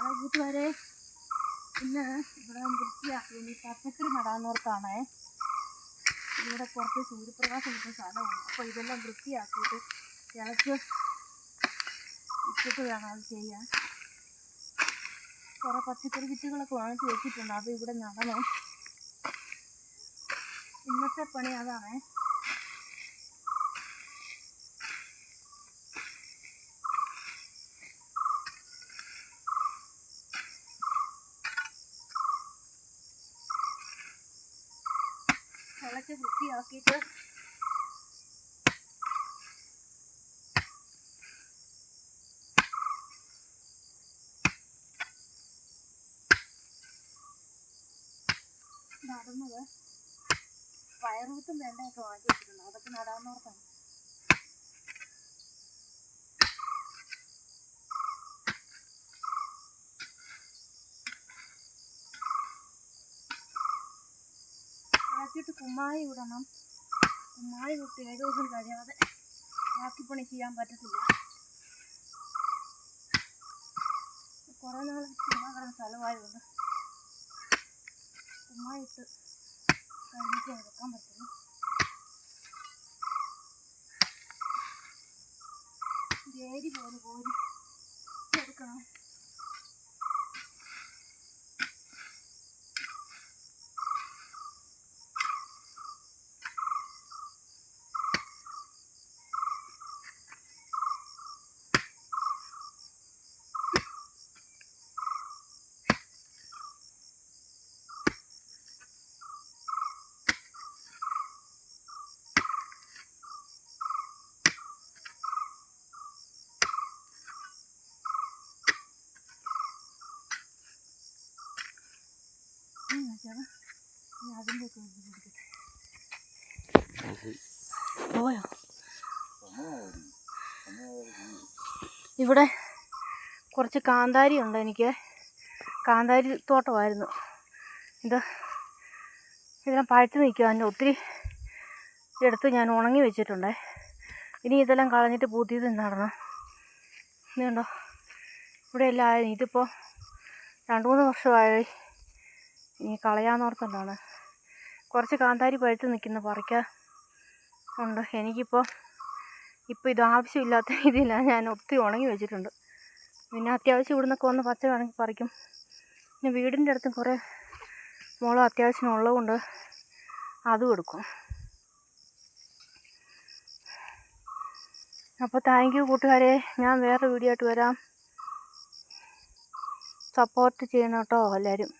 Hello കൂട്ടുകാരെ ഇന്ന് ഇവിടെ വൃത്തിയാക്കി ഇനി പച്ചക്കറി നടാന്നോർത്താണേ ഇവിടെ കുറച്ച് സൂര്യപ്രകാശം കിട്ടുന്ന സ്ഥലമുണ്ട് അപ്പോൾ ഇതെല്ലാം വൃത്തിയാക്കിയിട്ട് ഇളച്ച് ഇട്ടിട്ട് വേണം അത് ചെയ്യാൻ. കുറേ പച്ചക്കറി വിത്തുകളൊക്കെ വാങ്ങിച്ച് വെച്ചിട്ടുണ്ട്. അത് ഇവിടെ നടണം. ഇന്നത്തെ പണി അതാണേ. ഇളച്ച് വൃത്തിയാക്കിയിട്ട് നടുന്നത്. പയറുവിത്തും വെണ്ടയൊക്കെ വാങ്ങി വെച്ചിട്ടുണ്ട്. അതൊക്കെ നടാന്നോർത്താണ് ആക്കിയിട്ട് കുമ്മായി വിടണം കുമ്മായി വിട്ട് ഏഴ് ദിവസം കഴിയാതെ ബാക്കി പണി ചെയ്യാൻ പറ്റത്തില്ല. കുറേ നാൾ ചുമ്മാ കിടന്ന സ്ഥലമായതുകൊണ്ട് കുമ്മായിട്ട് കഴിഞ്ഞിട്ട് എടുക്കാൻ പറ്റുള്ളൂ. വേരി പോലെ കോരി എടുക്കണം. ഇവിടെ കുറച്ച് കാന്താരി ഉണ്ട് എനിക്ക്. കാന്താരി തോട്ടമായിരുന്നു. ഇത് ഇതെല്ലാം പഴുത്ത് നിൽക്കുക അതിന്റെ ഒത്തിരി എടുത്ത് ഞാൻ ഉണങ്ങി വെച്ചിട്ടുണ്ട്. ഇനി ഇതെല്ലാം കളഞ്ഞിട്ട് പുതിയത് നടണം ഇത് കണ്ടോ ഇവിടെ എല്ലാം ആയിരുന്നു. ഇതിപ്പോൾ രണ്ട് മൂന്ന് വർഷമായി ഇനി കളയാന്നോർത്തുകൊണ്ടാണ് കുറച്ച് കാന്താരി പഴുത്ത് നിൽക്കുന്ന പറിക്ക ഉണ്ട്. എനിക്കിപ്പോൾ ഇപ്പോൾ ഇത് ആവശ്യമില്ലാത്ത രീതിയിലാണ് ഞാൻ ഒത്തിരി ഉണങ്ങി വെച്ചിട്ടുണ്ട്. പിന്നെ അത്യാവശ്യം ഇവിടുന്നൊക്കെ വന്ന് പച്ച വേണമെങ്കിൽ പറിക്കും. പിന്നെ വീടിന്റെ അടുത്തും കുറേ മുളം അത്യാവശ്യം ഉള്ളതുകൊണ്ട് അതും എടുക്കും. അപ്പോൾ താങ്ക് യു കൂട്ടുകാരെ. ഞാൻ വേറെ വീഡിയോ ആയിട്ട് വരാം. സപ്പോർട്ട് ചെയ്യണം കേട്ടോ എല്ലാവരും.